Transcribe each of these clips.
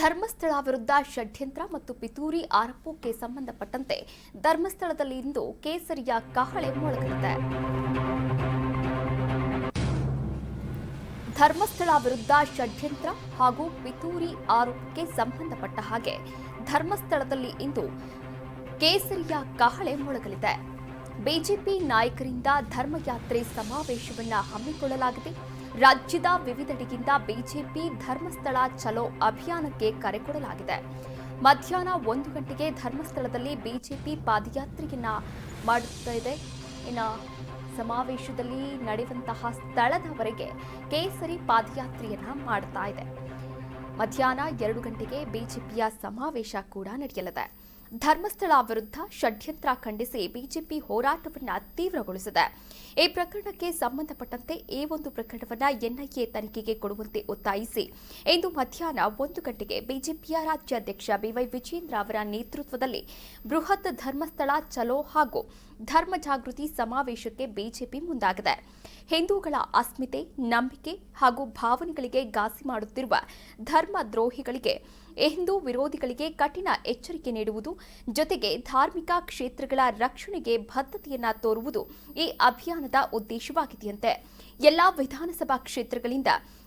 ಧರ್ಮಸ್ಥಳ ವಿರುದ್ಧ ಷಡ್ಯಂತ್ರ ಮತ್ತು ಪಿತೂರಿ ಆರೋಪಕ್ಕೆ ಸಂಬಂಧಪಟ್ಟಂತೆ ಧರ್ಮಸ್ಥಳದಲ್ಲಿ ಇಂದು ಕೇಸರಿಯ ಕಹಳೆ ಮೊಳಗಲಿದೆ. ಧರ್ಮಸ್ಥಳ ವಿರುದ್ಧ ಷಡ್ಯಂತ್ರ ಹಾಗೂ ಪಿತೂರಿ ಆರೋಪಕ್ಕೆ ಸಂಬಂಧಪಟ್ಟ ಹಾಗೆ ಧರ್ಮಸ್ಥಳದಲ್ಲಿ ಇಂದು ಕೇಸರಿಯ ಕಹಳೆ ಮೊಳಗಲಿದೆ. ಬಿಜೆಪಿ ನಾಯಕರಿಂದ ಧರ್ಮಯಾತ್ರೆ ಸಮಾವೇಶವನ್ನು ಹಮ್ಮಿಕೊಳ್ಳಲಾಗಿದೆ. ರಾಜ್ಯದ ವಿವಿಧೆಡೆಯಿಂದ ಬಿಜೆಪಿ ಧರ್ಮಸ್ಥಳ ಚಲೋ ಅಭಿಯಾನಕ್ಕೆ ಕರೆ ಕೊಡಲಾಗಿದೆ. ಮಧ್ಯಾಹ್ನ ಒಂದು ಗಂಟೆಗೆ ಧರ್ಮಸ್ಥಳದಲ್ಲಿ ಬಿಜೆಪಿ ಪಾದಯಾತ್ರೆಯನ್ನ ಮಾಡುತ್ತಾ ಇದೆ ಇನ್ನು ಸಮಾವೇಶದಲ್ಲಿ ನಡೆಯುವಂತಹ ಸ್ಥಳದವರೆಗೆ ಕೇಸರಿ ಪಾದಯಾತ್ರೆಯನ್ನ ಮಾಡ್ತಾ ಇದೆ. ಮಧ್ಯಾಹ್ನ ಎರಡು ಗಂಟೆಗೆ ಬಿಜೆಪಿಯ ಸಮಾವೇಶ ಕೂಡ ನಡೆಯಲಿದೆ. ಧರ್ಮಸ್ಥಳ ವಿರುದ್ಧ ಷಡ್ಯಂತ್ರ ಖಂಡಿಸಿ ಬಿಜೆಪಿ ಹೋರಾಟವನ್ನು ತೀವ್ರಗೊಳಿಸಿದೆ. ಈ ಪ್ರಕರಣಕ್ಕೆ ಸಂಬಂಧಪಟ್ಟಂತೆ ಈ ಒಂದು ಪ್ರಕರಣವನ್ನು ಎನ್ಐಎ ತನಿಖೆಗೆ ಕೊಡುವಂತೆ ಒತ್ತಾಯಿಸಿ, ಇಂದು ಮಧ್ಯಾಹ್ನ ಒಂದು ಗಂಟೆಗೆ ಬಿಜೆಪಿಯ ರಾಜ್ಯಾಧ್ಯಕ್ಷ ಬಿವೈ ವಿಜೇಂದ್ರ ಅವರ ನೇತೃತ್ವದಲ್ಲಿ ಬೃಹತ್ ಧರ್ಮಸ್ಥಳ ಚಲೋ ಹಾಗೂ ಧರ್ಮ ಜಾಗೃತಿ ಸಮಾವೇಶಕ್ಕೆ ಬಿಜೆಪಿ ಮುಂದಾಗಿದೆ. ಹಿಂದೂಗಳ ಅಸ್ಮಿತೆ, ನಂಬಿಕೆ ಹಾಗೂ ಭಾವನೆಗಳಿಗೆ ಘಾಸಿ ಮಾಡುತ್ತಿರುವ ಧರ್ಮ ದ್ರೋಹಿಗಳಿಗೆ ಹಿಂದೂ ವಿರೋಧಿಗಳಿಗೆ ಕಠಿಣ ಎಚ್ಚರಿಕೆ ನೀಡುವುದು, ಜೊತೆಗೆ ಧಾರ್ಮಿಕ ಕ್ಷೇತ್ರಗಳ ರಕ್ಷಣೆಗೆ ಬದ್ಧತೆಯನ್ನ ತೋರುವುದು ಈ ಅಭಿಯಾನದ ಉದ್ದೇಶವಾಗಿದೆಯಂತೆ. ಎಲ್ಲಾ ವಿಧಾನಸಭಾ ಕ್ಷೇತ್ರಗಳಿಂದ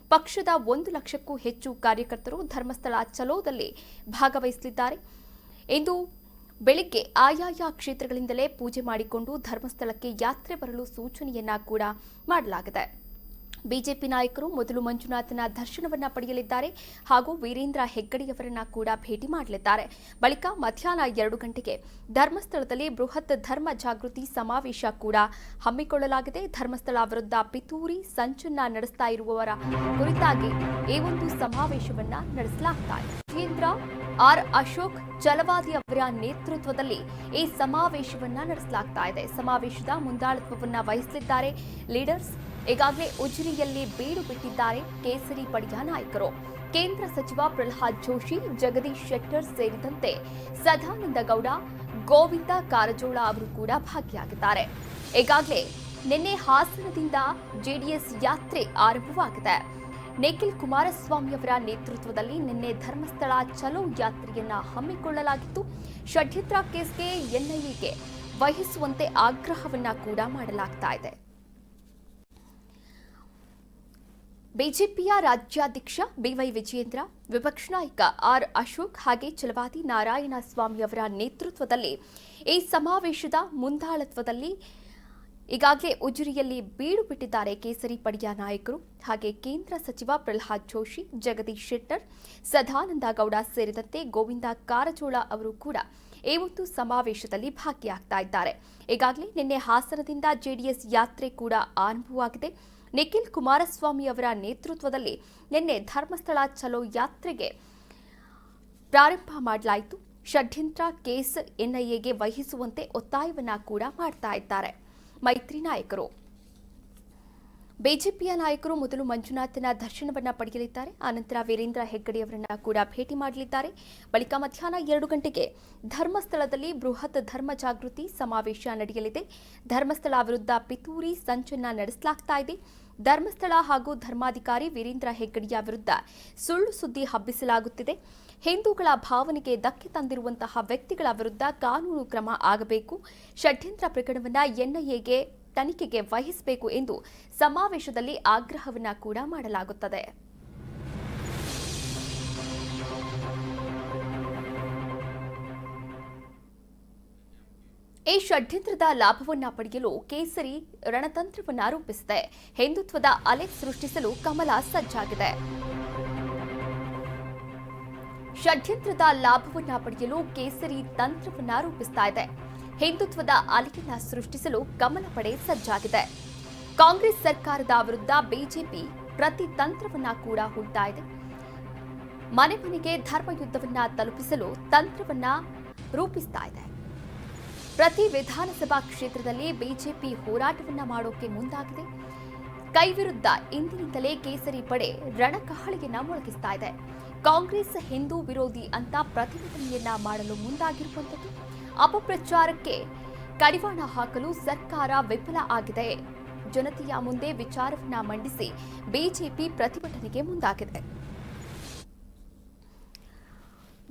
ಪಕ್ಷದ ಒಂದು ಲಕ್ಷಕ್ಕೂ ಹೆಚ್ಚು ಕಾರ್ಯಕರ್ತರು ಧರ್ಮಸ್ಥಳ ಚಲೋದಲ್ಲಿ ಭಾಗವಹಿಸಲಿದ್ದಾರೆ. ಇಂದು ಬೆಳಿಗ್ಗೆ ಆಯಾಯ ಕ್ಷೇತ್ರಗಳಿಂದಲೇ ಪೂಜೆ ಮಾಡಿಕೊಂಡು ಧರ್ಮಸ್ಥಳಕ್ಕೆ ಯಾತ್ರೆ ಬರಲು ಸೂಚನೆಯನ್ನ ಕೂಡ ಮಾಡಲಾಗಿದೆ. ಬಿಜೆಪಿ ನಾಯಕರು ಮೊದಲು ಮಂಜುನಾಥನ ದರ್ಶನವನ್ನ ಪಡೆಯಲಿದ್ದಾರೆ ಹಾಗೂ ವೀರೇಂದ್ರ ಹೆಗ್ಗಡೆಯವರನ್ನ ಕೂಡ ಭೇಟಿ ಮಾಡಲಿದ್ದಾರೆ. ಬಳಿಕ ಮಧ್ಯಾಹ್ನ ಎರಡು ಗಂಟೆಗೆ ಧರ್ಮಸ್ಥಳದಲ್ಲಿ ಬೃಹತ್ ಧರ್ಮ ಜಾಗೃತಿ ಸಮಾವೇಶ ಕೂಡ ಹಮ್ಮಿಕೊಳ್ಳಲಾಗಿದೆ. ಧರ್ಮಸ್ಥಳ ವಿರುದ್ಧ ಪಿತೂರಿ ಸಂಚನ್ನ ನಡೆಸ್ತಾ ಇರುವವರ ಕುರಿತಾಗಿ ಈ ಒಂದು ಸಮಾವೇಶವನ್ನ ನಡೆಸಲಾಗ್ತಾ ಇದೆ. ಕೇಂದ್ರ ಆರ್ ಅಶೋಕ್ ಚಲವಾದಿ ಅವರ ನೇತೃತ್ವದಲ್ಲಿ ಈ ಸಮಾವೇಶವನ್ನ ನಡೆಸಲಾಗ್ತಾ ಇದೆ. ಸಮಾವೇಶದ ಮುಂದಾಳತ್ವವನ್ನ ವಹಿಸಲಿದ್ದಾರೆ. ಲೀಡರ್ಸ್ ಈಗಾಗಲೇ ಉಜಿರಿಯಲ್ಲಿ ಬೀಡು ಬಿಟ್ಟಿದ್ದಾರೆ ಕೇಸರಿ ಪಡೆಯ ನಾಯಕರು. ಕೇಂದ್ರ ಸಚಿವ ಪ್ರಹ್ಲಾದ್ ಜೋಶಿ, ಜಗದೀಶ್ ಶೆಟ್ಟರ್ ಸೇರಿದಂತೆ ಸದಾನಂದ ಗೌಡ ಗೋವಿಂದ ಕಾರಜೋಳ ಅವರು ಕೂಡ ಭಾಗಿಯಾಗಿದ್ದಾರೆ. ಈಗಾಗಲೇ ನಿನ್ನೆ ಹಾಸನದಿಂದ ಜೆಡಿಎಸ್ ಯಾತ್ರೆ ಆರಂಭವಾಗಿದೆ. ನಿಖಿಲ್ ಕುಮಾರಸ್ವಾಮಿ ಅವರ ನೇತೃತ್ವದಲ್ಲಿ ನಿನ್ನೆ ಧರ್ಮಸ್ಥಳ ಚಲೋ ಯಾತ್ರೆಯನ್ನ ಹಮ್ಮಿಕೊಳ್ಳಲಾಗಿತ್ತು. ಷಡ್ಯಂತ್ರ ಕೇಸ್ಗೆ ಎನ್ಐಎಗೆ ವಹಿಸುವಂತೆ ಆಗ್ರಹವನ್ನ ಕೂಡ ಮಾಡಲಾಗ್ತಾ ಇದೆ. ಬಿಜೆಪಿಯ ರಾಜ್ಯಾಧ್ಯಕ್ಷ ಬಿವೈ ವಿಜಯೇಂದ್ರ, ವಿಪಕ್ಷ ನಾಯಕ ಆರ್ ಅಶೋಕ್ ಹಾಗೆ ಚಲವಾದಿ ನಾರಾಯಣ ಸ್ವಾಮಿ ಅವರ ನೇತೃತ್ವದಲ್ಲಿ ಈ ಸಮಾವೇಶದ ಮುಂದಾಳತ್ವದಲ್ಲಿ ಈಗಾಗಲೇ ಉಜಿರಿಯಲ್ಲಿ ಬೀಡು ಬಿಟ್ಟಿದ್ದಾರೆ ಕೇಸರಿ ಪಡೆಯ ನಾಯಕರು. ಹಾಗೆ ಕೇಂದ್ರ ಸಚಿವ ಪ್ರಹ್ಲಾದ್ ಜೋಶಿ, ಜಗದೀಶ್ ಶೆಟ್ಟರ್, ಸದಾನಂದ ಗೌಡ ಸೇರಿದಂತೆ ಗೋವಿಂದ ಕಾರಜೋಳ ಅವರು ಕೂಡ ಈ ಒಂದು ಸಮಾವೇಶದಲ್ಲಿ ಭಾಗಿಯಾಗ್ತಾ ಇದ್ದಾರೆ. ಈಗಾಗಲೇ ನಿನ್ನೆ ಹಾಸನದಿಂದ ಜೆಡಿಎಸ್ ಯಾತ್ರೆ ಕೂಡ ಆರಂಭವಾಗಿದೆ. ನಿಖಿಲ್ ಕುಮಾರಸ್ವಾಮಿ ಅವರ ನೇತೃತ್ವದಲ್ಲಿ ನಿನ್ನೆ ಧರ್ಮಸ್ಥಳ ಚಲೋ ಯಾತ್ರೆಗೆ ಪ್ರಾರಂಭ ಮಾಡಲಾಯಿತು. ಷಡ್ಯಂತ್ರ ಕೇಸ್ ಎನ್ಐಎಗೆ ವಹಿಸುವಂತೆ ಒತ್ತಾಯವನ್ನ ಕೂಡ ಮಾಡ್ತಾ ಇದ್ದಾರೆ. ಮೈತ್ರಿ ನಾಯಕರು. ಬಿಜೆಪಿಯ ನಾಯಕರು ಮೊದಲು ಮಂಜುನಾಥನ ದರ್ಶನವನ್ನ ಪಡೆಯಲಿದ್ದಾರೆ. ಆನಂತರ ವೀರೇಂದ್ರ ಹೆಗ್ಗಡೆಯವರನ್ನ ಕೂಡ ಭೇಟಿ ಮಾಡಲಿದ್ದಾರೆ. ಬಳಿಕ ಮಧ್ಯಾಹ್ನ ಎರಡು ಗಂಟೆಗೆ ಧರ್ಮಸ್ಥಳದಲ್ಲಿ ಬೃಹತ್ ಧರ್ಮ ಜಾಗೃತಿ ಸಮಾವೇಶ ನಡೆಯಲಿದೆ. ಧರ್ಮಸ್ಥಳ ವಿರುದ್ಧ ಪಿತೂರಿ ಸಂಚನ್ನ ನಡೆಸಲಾಗ್ತಾ ಇದೆ. ಧರ್ಮಸ್ಥಳ ಹಾಗೂ ಧರ್ಮಾಧಿಕಾರಿ ವೀರೇಂದ್ರ ಹೆಗ್ಗಡೆಯ ವಿರುದ್ಧ ಸುಳ್ಳು ಸುದ್ದಿ ಹಬ್ಬಿಸಲಾಗುತ್ತಿದೆ. ಹಿಂದೂಗಳ ಭಾವನೆಗೆ ಧಕ್ಕೆ ತಂದಿರುವಂತಹ ವ್ಯಕ್ತಿಗಳ ವಿರುದ್ಧ ಕಾನೂನು ಕ್ರಮ ಆಗಬೇಕು. ಷಡ್ಯಂತ್ರ ಪ್ರಕರಣವನ್ನು ಎನ್ಐಎಗೆ ತನಿಖೆಗೆ ವಹಿಸಬೇಕು ಎಂದು ಸಮಾವೇಶದಲ್ಲಿ ಆಗ್ರಹವನ್ನ ಕೂಡ ಮಾಡಲಾಗುತ್ತದೆ. ಈ ಷಡ್ಯಂತ್ರದ ಲಾಭವನ್ನ ಪಡೆಯಲು ಕೇಸರಿ ರಣತಂತ್ರವನ್ನ ರೂಪಿಸಿದೆ. ಹಿಂದುತ್ವದ ಅಲೆ ಸೃಷ್ಟಿಸಲು ಕಮಲ ಸಜ್ಜಾಗಿದೆ. ಷಡ್ಯಂತ್ರದ ಲಾಭವನ್ನ ಪಡೆಯಲು ಕೇಸರಿ ತಂತ್ರವನ್ನ ರೂಪಿಸ್ತಾ ಇದೆ. ಹಿಂದುತ್ವದ ಅಲೆಯನ್ನ ಸೃಷ್ಟಿಸಲು ಕಮಲ ಪಡೆ ಸಜ್ಜಾಗಿದೆ. ಕಾಂಗ್ರೆಸ್ ಸರ್ಕಾರದ ವಿರುದ್ಧ ಬಿಜೆಪಿ ಪ್ರತಿ ತಂತ್ರವನ್ನ ಕೂಡ ಹುಡ್ತಾ ಇದೆ ಮನೆ ಮನೆಗೆ ಧರ್ಮಯುದ್ಧವನ್ನ ತಲುಪಿಸಲು ತಂತ್ರವನ್ನ ರೂಪಿಸ್ತಾ ಇದೆ ಪ್ರತಿ ವಿಧಾನಸಭಾ ಕ್ಷೇತ್ರದಲ್ಲಿ ಬಿಜೆಪಿ ಹೋರಾಟವನ್ನ ಮಾಡೋಕೆ ಮುಂದಾಗಿದೆ. ಕೈ ವಿರುದ್ಧ ಇಂದಿನಿಂದಲೇ ಕೇಸರಿ ಪಡೆ ರಣಕಹಳಿಯನ್ನ ಮೊಳಗಿಸ್ತಾ ಇದೆ ಕಾಂಗ್ರೆಸ್ ಹಿಂದೂ ವಿರೋಧಿ ಅಂತ ಪ್ರತಿಭಟನೆಯನ್ನ ಮಾಡಲು ಮುಂದಾಗಿರುವಂಥದ್ದು. ಅಪಪ್ರಚಾರಕ್ಕೆ ಕಡಿವಾಣ ಹಾಕಲು ಸರ್ಕಾರ ವಿಫಲ ಆಗಿದೆ. ಜನತೆಯ ಮುಂದೆ ವಿಚಾರವನ್ನ ಮಂಡಿಸಿ ಬಿಜೆಪಿ ಪ್ರತಿಭಟನೆಗೆ ಮುಂದಾಗಿದೆ.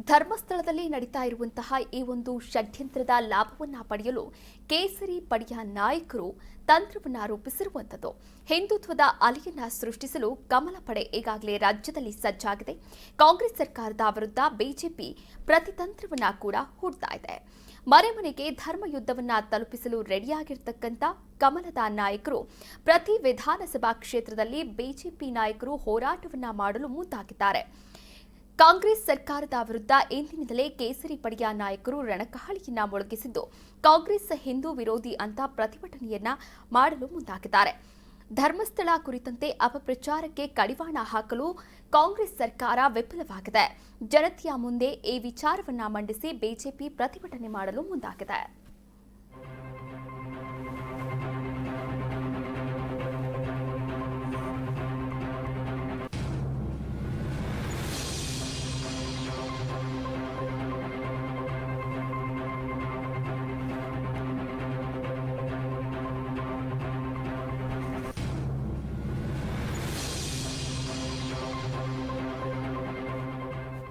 ಧರ್ಮಸ್ಥಳದಲ್ಲಿ ನಡೀತಾ ಇರುವಂತಹ ಈ ಒಂದು ಷಡ್ಯಂತ್ರದ ಲಾಭವನ್ನ ಪಡೆಯಲು ಕೇಸರಿ ಪಡೆಯ ನಾಯಕರು ತಂತ್ರವನ್ನ ರೂಪಿಸಿರುವಂಥದ್ದು. ಹಿಂದುತ್ವದ ಅಲೆಯನ್ನ ಸೃಷ್ಟಿಸಲು ಕಮಲ ಪಡೆ ಈಗಾಗಲೇ ರಾಜ್ಯದಲ್ಲಿ ಸಜ್ಜಾಗಿದೆ. ಕಾಂಗ್ರೆಸ್ ಸರ್ಕಾರದ ವಿರುದ್ಧ ಬಿಜೆಪಿ ಪ್ರತಿತಂತ್ರವನ್ನ ಕೂಡ ಹೂಡ್ತಾ ಇದೆ. ಮನೆ ಮನೆಗೆ ಧರ್ಮ ಯುದ್ಧವನ್ನ ತಲುಪಿಸಲು ರೆಡಿಯಾಗಿರ್ತಕ್ಕಂಥ ಕಮಲದ ನಾಯಕರು, ಪ್ರತಿ ವಿಧಾನಸಭಾ ಕ್ಷೇತ್ರದಲ್ಲಿ ಬಿಜೆಪಿ ನಾಯಕರು ಹೋರಾಟವನ್ನ ಮಾಡಲು ಮುಂದಾಗಿದ್ದಾರೆ. ಕಾಂಗ್ರೆಸ್ ಸರ್ಕಾರದ ವಿರುದ್ಧ ಇಂದಿನಿಂದಲೇ ಕೇಸರಿ ಪಡೆಯ ನಾಯಕರು ರಣಕಹಳಿಯನ್ನ ಮೊಳಗಿಸಿದ್ದು, ಕಾಂಗ್ರೆಸ್ ಹಿಂದೂ ವಿರೋಧಿ ಅಂತ ಪ್ರತಿಭಟನೆಯನ್ನ ಮಾಡಲು ಮುಂದಾಗಿದ್ದಾರೆ. ಧರ್ಮಸ್ಥಳ ಕುರಿತಂತೆ ಅಪಪ್ರಚಾರಕ್ಕೆ ಕಡಿವಾಣ ಹಾಕಲು ಕಾಂಗ್ರೆಸ್ ಸರ್ಕಾರ ವಿಫಲವಾಗಿದೆ. ಜನತೆಯ ಮುಂದೆ ಈ ವಿಚಾರವನ್ನ ಮಂಡಿಸಿ ಬಿಜೆಪಿ ಪ್ರತಿಭಟನೆ ಮಾಡಲು ಮುಂದಾಗಿದೆ.